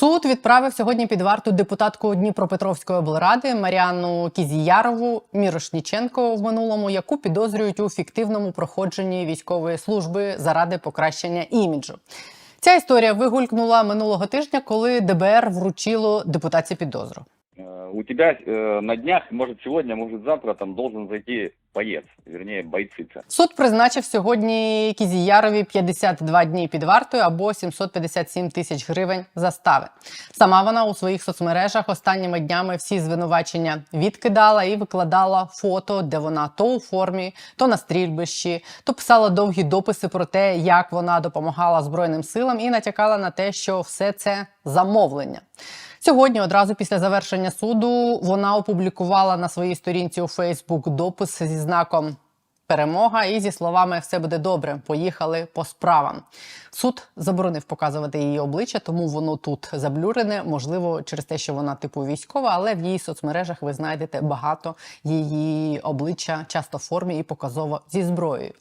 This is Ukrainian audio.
Суд відправив сьогодні під варту депутатку Дніпропетровської облради Маріану Кізіярову Мірошніченко в минулому, яку підозрюють у фіктивному проходженні військової служби заради покращення іміджу. Ця історія вигулькнула минулого тижня, коли ДБР вручило депутатці підозру. Э, У тебя э, на днях, может сегодня, может завтра, там должен зайти боец, вернее бойцица. Суд призначив сьогодні Кізіярові 52 дні під вартою або 757 тисяч гривень застави. Сама вона у своїх соцмережах останніми днями всі звинувачення відкидала і викладала фото, де вона то у формі, то на стрільбищі, то писала довгі дописи про те, як вона допомагала Збройним силам, і натякала на те, що все це замовлення. Сьогодні, одразу після завершення суду, вона опублікувала на своїй сторінці у Фейсбук допис зі знаком перемога і зі словами все буде добре. Поїхали по справам. Суд заборонив показувати її обличчя, тому воно тут заблюрене. Можливо, через те, що вона типу військова, але в її соцмережах ви знайдете багато її обличчя, часто в формі і показово зі зброєю.